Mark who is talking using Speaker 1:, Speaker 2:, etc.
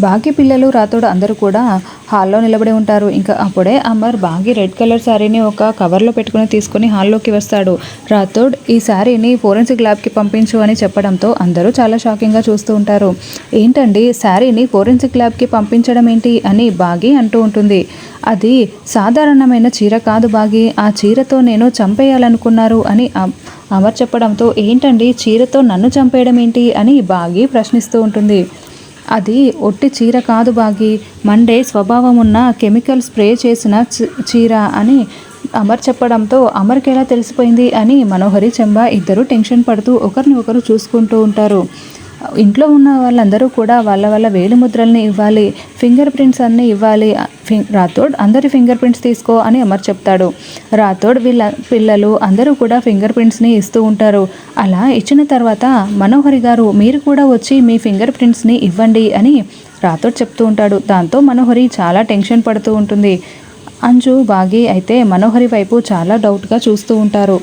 Speaker 1: బాకీ పిల్లలు రాతోడు అందరూ కూడా హాల్లో నిలబడి ఉంటారు. ఇంకా అప్పుడే అమర్ బాగి రెడ్ కలర్ శారీని ఒక కవర్లో పెట్టుకుని తీసుకుని హాల్లోకి వస్తాడు. రాథోడ్ ఈ శారీని ఫోరెన్సిక్ ల్యాబ్కి పంపించు అని చెప్పడంతో అందరూ చాలా షాకింగ్గా చూస్తూ ఉంటారు. ఏంటండి శారీని ఫోరెన్సిక్ ల్యాబ్కి పంపించడం ఏంటి? అని బాగి అంటూ ఉంటుంది. అది సాధారణమైన చీర కాదు బాగి ఆ చీరతో నేను చంపేయాలనుకున్నారు అని అమర్ చెప్పడంతో ఏంటండి చీరతో నన్ను చంపేయడం ఏంటి? అని బాగి ప్రశ్నిస్తూ ఉంటుంది. అది ఒట్టి చీర కాదు బాగి మండే స్వభావం ఉన్న కెమికల్ స్ప్రే చేసిన చీర అని అమర్ చెప్పడంతో అమర్కి ఎలా తెలిసిపోయింది అని మనోహరి చెంబ ఇద్దరు టెన్షన్ పడుతూ ఒకరిని ఒకరు చూసుకుంటూ ఉంటారు. ఇంట్లో ఉన్న వాళ్ళందరూ కూడా వాళ్ళ వాళ్ళ వేలి ముద్రల్ని ఇవ్వాలి ఫింగర్ ప్రింట్స్ అన్నీ ఇవ్వాలి. రాథోడ్ అందరి ఫింగర్ ప్రింట్స్ తీసుకో అని అమర్ చెప్తాడు. రాథోడ్ వీళ్ళ పిల్లలు అందరూ కూడా ఫింగర్ ప్రింట్స్ని ఇస్తూ ఉంటారు. అలా ఇచ్చిన తర్వాత మనోహరి గారు మీరు కూడా వచ్చి మీ ఫింగర్ ప్రింట్స్ని ఇవ్వండి అని రాథోడ్ చెప్తూ ఉంటాడు. దాంతో మనోహరి చాలా టెన్షన్ పడుతూ ఉంటుంది. అంజు బాగి అయితే మనోహరి వైపు చాలా డౌట్గా చూస్తూ ఉంటారు.